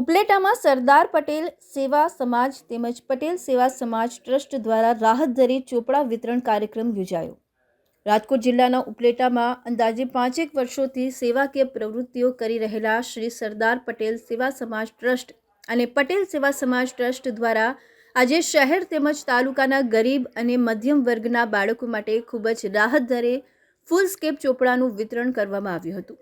ઉપલેટામાં સરદાર પટેલ સેવા સમાજ તેમજ પટેલ સેવા સમાજ ટ્રસ્ટ દ્વારા રાહત દરે ચોપડા વિતરણ કાર્યક્રમ યોજાયો. રાજકોટ જિલ્લાના ઉપલેટામાં અંદાજે પાંચેક વર્ષોથી સેવાકીય પ્રવૃત્તિઓ કરી રહેલા શ્રી સરદાર પટેલ સેવા સમાજ ટ્રસ્ટ અને પટેલ સેવા સમાજ ટ્રસ્ટ દ્વારા આજે શહેર તેમજ તાલુકાના ગરીબ અને મધ્યમ વર્ગના બાળકો માટે ખૂબ જ રાહત દરે ફૂલ સ્કેપ ચોપડાનું વિતરણ કરવામાં આવ્યું હતું.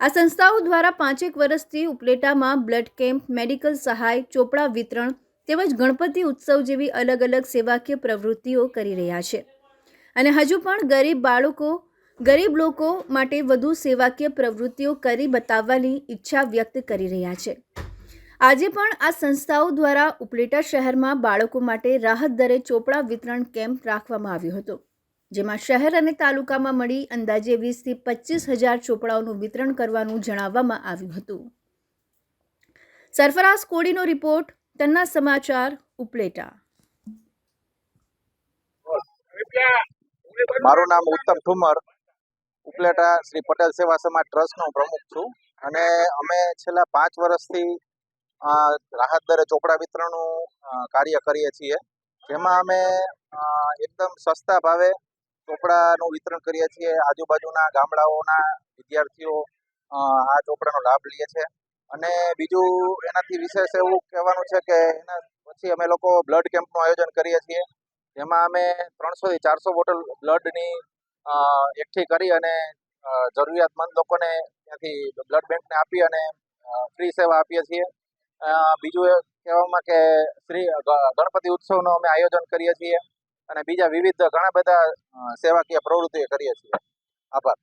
આ સંસ્થાઓ દ્વારા પાંચેક વર્ષથી ઉપલેટામાં બ્લડ કેમ્પ, મેડિકલ સહાય, ચોપડા વિતરણ તેમજ ગણપતિ ઉત્સવ જેવી અલગ અલગ સેવાકીય પ્રવૃત્તિઓ કરી રહ્યા છે. અને હજુ પણ ગરીબ બાળકો, ગરીબ લોકો માટે વધુ સેવાકીય પ્રવૃત્તિઓ કરી બતાવવાની ઈચ્છા વ્યક્ત કરી રહ્યા છે. આજે પણ આ સંસ્થાઓ દ્વારા ઉપલેટા શહેરમાં બાળકો માટે રાહત દરે ચોપડા વિતરણ કેમ્પ રાખવામાં આવ્યો હતો. જેમાં શહેર અને તાલુકામાં મળી અંદાજે વીસથી પચીસ હજાર ચોપડાઓનું વિતરણ કરવાનું જણાવવામાં આવ્યું હતું. સરફરાઝ કોડીનો રિપોર્ટ, તન્ના સમાચાર, ઉપલેટા. મારું નામ ઉત્તમ ઠુમર, ઉપલેટા શ્રી પટેલ સેવા સમાજ ટ્રસ્ટનો પ્રમુખ છું. અને અમે છેલ્લા પાંચ વર્ષથી રાહત દરે ચોપડા વિતરણનું કાર્ય કરીએ છીએ. જેમાં અમે એકદમ સસ્તા ભાવે ચોપડાનું વિતરણ કરીએ છીએ. આજુબાજુના ગામડાઓના વિદ્યાર્થીઓ આ ચોપડાનો લાભ લે છે. અને બીજું એનાથી વિશેષ એવું કહેવાનું છે કે એના પછી અમે લોકો બ્લડ કેમ્પનું આયોજન કરીએ છીએ. જેમાં અમે ત્રણસોથી ચારસો બોટલ બ્લડની એકઠી કરી અને જરૂરિયાતમંદ લોકોને ત્યાંથી બ્લડ બેંકને આપી અને ફ્રી સેવા આપીએ છીએ. બીજું કહેવામાં કે શ્રી ગણપતિ ઉત્સવનું અમે આયોજન કરીએ છીએ. અને બીજા વિવિધ ઘણા બધા સેવાકીય પ્રવૃત્તિઓ કરીએ છીએ. આભાર.